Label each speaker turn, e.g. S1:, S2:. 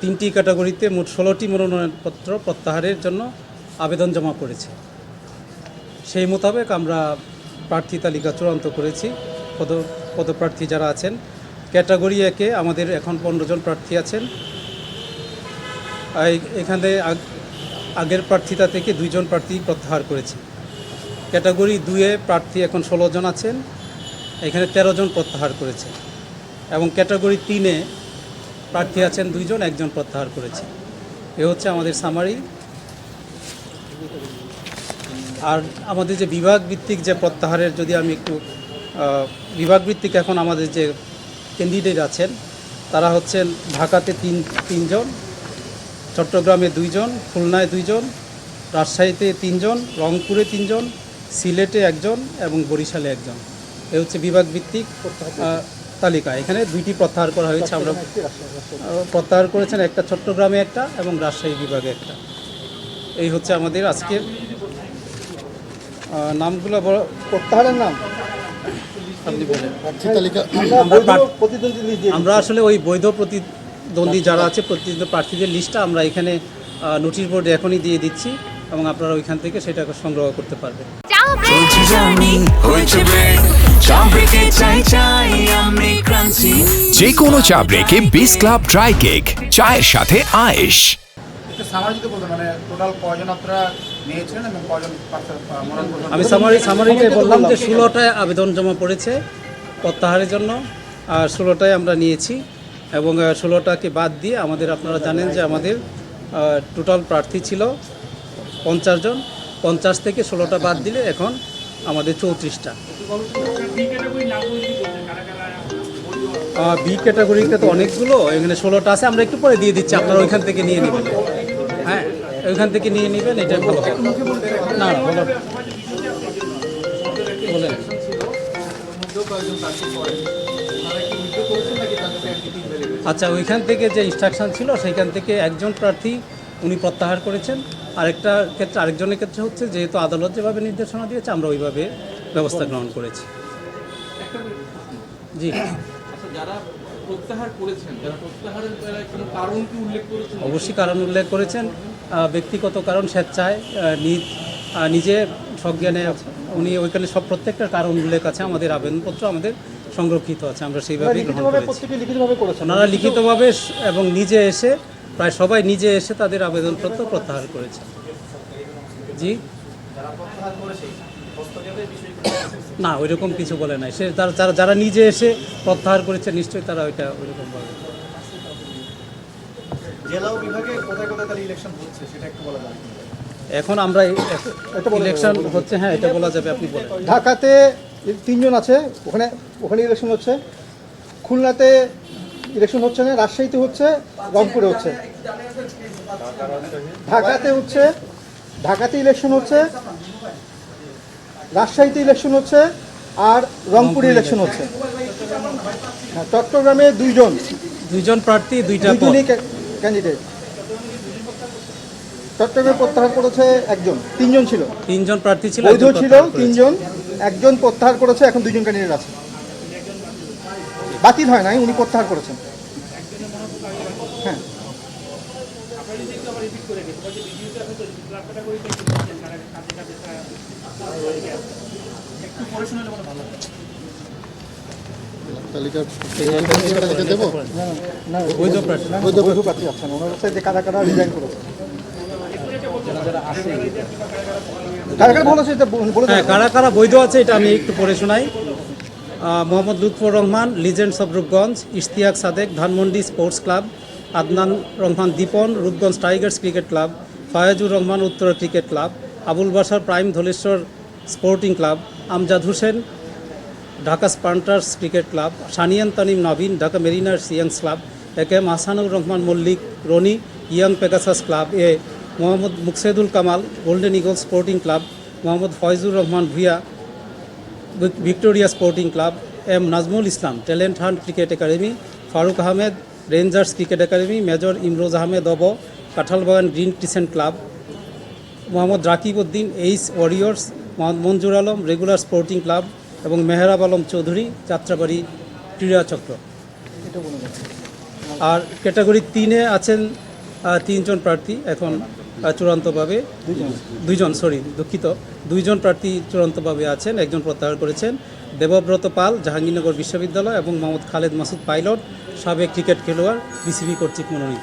S1: তিনটি ক্যাটাগরিতে মোট ষোলোটি মনোনয়নপত্র প্রত্যাহারের জন্য আবেদন জমা করেছে সেই মোতাবেক আমরা প্রার্থী তালিকা চূড়ান্ত করেছি। পদ, পদপ্রার্থী যারা আছেন, ক্যাটাগরি একে আমাদের এখন পনেরো জন প্রার্থী আছেন। এখানে আগ- আগের প্রার্থিতা থেকে দুইজন প্রার্থী প্রত্যাহার করেছে। ক্যাটাগরি দুয়ে প্রার্থী এখন ষোলো জন আছেন, এখানে তেরো জন প্রত্যাহার করেছে। এবং ক্যাটাগরি তিনে প্রার্থী আছেন দুইজন, একজন প্রত্যাহার করেছে। এ হচ্ছে আমাদের সামারি আর আমাদের যে বিভাগ ভিত্তিক যে প্রত্যাহারের, যদি আমি একটু বিভাগ ভিত্তিক এখন আমাদের যে ক্যান্ডিডেট আছেন, তারা হচ্ছেন ঢাকাতে তিন, তিনজন, চট্টগ্রামে দুইজন, খুলনায় দুইজন, রাজশাহীতে তিনজন, রংপুরে তিনজন, সিলেটে একজন এবং বরিশালে একজন। এ হচ্ছে বিভাগ ভিত্তিক তালিকা। এখানে দুইটি প্রত্যাহার করা হয়েছে। আমরা প্রত্যাহার করেছেন একটা চট্টগ্রামে একটা এবং রাজশাহী বিভাগে একটা। এই হচ্ছে আমাদের আজকের নামগুলো
S2: প্রত্যাহারের নাম? আমরা
S1: আসলে ওই বৈধ প্রতিদ্বন্দ্বী যারা আছে প্রতিদ্বন্দ্বী প্রার্থীদের লিস্টটা আমরা এখানে নোটিশ বোর্ডে এখনই দিয়ে দিচ্ছি এবং আপনারা ওইখান থেকে সেটা সংগ্রহ করতে পারবেন।
S3: চলছে জার্নি হয়েছে ব্রেক চা ব্রেকে চাই চাই আমি ক্রান্তি।
S4: যে কোনো চা ব্রেকে বিস ক্লাব ড্রাই কেক চায়ের সাথে আয়েশ।
S1: আমি সামারি সামারিতে বললাম যে ষোলোটায় আবেদন জমা পড়েছে প্রত্যাহারের জন্য আর ষোলোটায় আমরা নিয়েছি। এবং ষোলোটাকে বাদ দিয়ে আমাদের আপনারা জানেন যে আমাদের টোটাল প্রার্থী ছিল পঞ্চাশ জন। পঞ্চাশ থেকে ষোলোটা বাদ দিলে এখন আমাদের চৌত্রিশটা। বি ক্যাটাগরিতে তো অনেকগুলো, এখানে ষোলোটা আছে, আমরা একটু পরে দিয়ে দিচ্ছি, আপনারা ওইখান থেকে নিয়ে নেবেন। হ্যাঁ ওইখান থেকে নিয়ে নেবেন, এটা ভালো না বলো। বলেন। আচ্ছা ওইখান থেকে যে ইনস্ট্রাকশন ছিল, সেইখান থেকে একজন প্রার্থী উনি প্রত্যাহার করেছেন। আরেকটা ক্ষেত্রে আরেকজনের ক্ষেত্রে হচ্ছে যেহেতু আদালত যেভাবে নির্দেশনা দিয়েছে আমরা ওইভাবে ব্যবস্থা গ্রহণ করেছি। জি।
S5: আচ্ছা যারা প্রত্যাহার করেছেন যারা প্রত্যাহারের কারণ কি উল্লেখ করেছেন?
S1: অবশ্যই কারণ উল্লেখ করেছেন। ব্যক্তিগত কারণ স্বেচ্ছায় নিজ নিজে সজ্ঞানে উনি ওইখানে সব প্রত্যেকটা কারণ উল্লেখ আছে আমাদের আবেদনপত্র আমাদের সংরক্ষিত আছে আমরা সেইভাবেই গ্রহণ
S2: লিখিতভাবে
S1: করেছি
S2: করেছেন।
S1: ওনারা লিখিতভাবে এবং নিজে এসে প্রায় সবাই নিজে এসে তাদের আবেদনপত্র প্রত্যাহার করেছে। জি? না ওইরকম কিছু বলে নাই। সে যারা যারা নিজে এসে প্রত্যাহার করেছে নিশ্চয়ই তারা ওইটা ওইরকম বলে
S6: জেলা ও বিভাগে কোথায় কোথায় ইলেকশন হচ্ছে সেটা একটু বলা
S1: এখন আমরা ইলেকশন হচ্ছে হ্যাঁ এটা বলা যাবে আপনি বলেন।
S2: ঢাকাতে তিনজন আছে ওখানে ওখানে ইলেকশন হচ্ছে। খুলনাতে ইলেকশন হচ্ছে না রাজশাহীতে হচ্ছে রংপুরে হচ্ছে। ঢাকাতে হচ্ছে ঢাকাতে ইলেকশন হচ্ছে রাজশাহীতে ইলেকশন হচ্ছে আর রংপুরে ইলেকশন হচ্ছে। হ্যাঁ, চট্টগ্রামে দুইজন।
S1: দুইজন প্রার্থী দুইটা
S2: দুজনই ক্যান্ডিডেট চট্টগ্রামে প্রত্যাহার করেছে একজন তিনজন ছিল।
S1: তিনজন প্রার্থী ছিল
S2: বৈধ ছিল তিনজন একজন প্রত্যাহার করেছে এখন দুজন ক্যান্ডিডেট আছে। বাতিল হয় নাই উনি প্রত্যাহার করেছেন। হ্যাঁ। কারা কারা রিজাইন করেছে কারা কারা বলেছে এটা বলে বলে
S1: হ্যাঁ
S2: দেন।
S1: কারা কারা বৈধ আছে এটা আমি একটু পড়ে শোনাই। Mohammad Lutfor Rahman legends of Rupganj Ishtiaq Sadek, Dhanmondi sports club Adnan Rahman Dipon Rupganj tigers cricket club Fayazur Rahman Uttara cricket club Abul Basar prime Dhaleshwar sporting club Amjad Hossain Dhaka spartans cricket club Saniyan Tanim Nabin Dhaka mariners youngs club A K M Ahsanur Rahman Mallik Roni, young Pegasus club A Mohammad Muksedul Kamal golden eagle sporting club Mohammad Faizur Rahman Vicco- Victoria sporting club M Nazmul Islam talent hunt cricket academy Faruk Ahmed rangers cricket academy major Imroz Ahmed of Kanthalbagan green crescent club Mohammad Rakib Uddin ace warriors Mohammad Manjur Alam regular sporting club এবং মেহরাব আলম চৌধুরী, যাত্রাবাড়ি ক্রীড়া চক্র
S2: এটা বলে দেন।
S1: আর category তিনে আছেন তিনজন প্রার্থী এখন চূড়ান্তভাবে দুইজন সরি দুঃখিত। দুইজন প্রার্থী চূড়ান্তভাবে আছেন, একজন প্রত্যাহার করেছেন। দেবব্রত পাল, জাহাঙ্গীরনগর বিশ্ববিদ্যালয় এবং মোহাম্মদ খালেদ মাসুদ পাইলট, সাবেক ক্রিকেট খেলোয়াড়, বিসিবি কর্তৃক মনোনীত।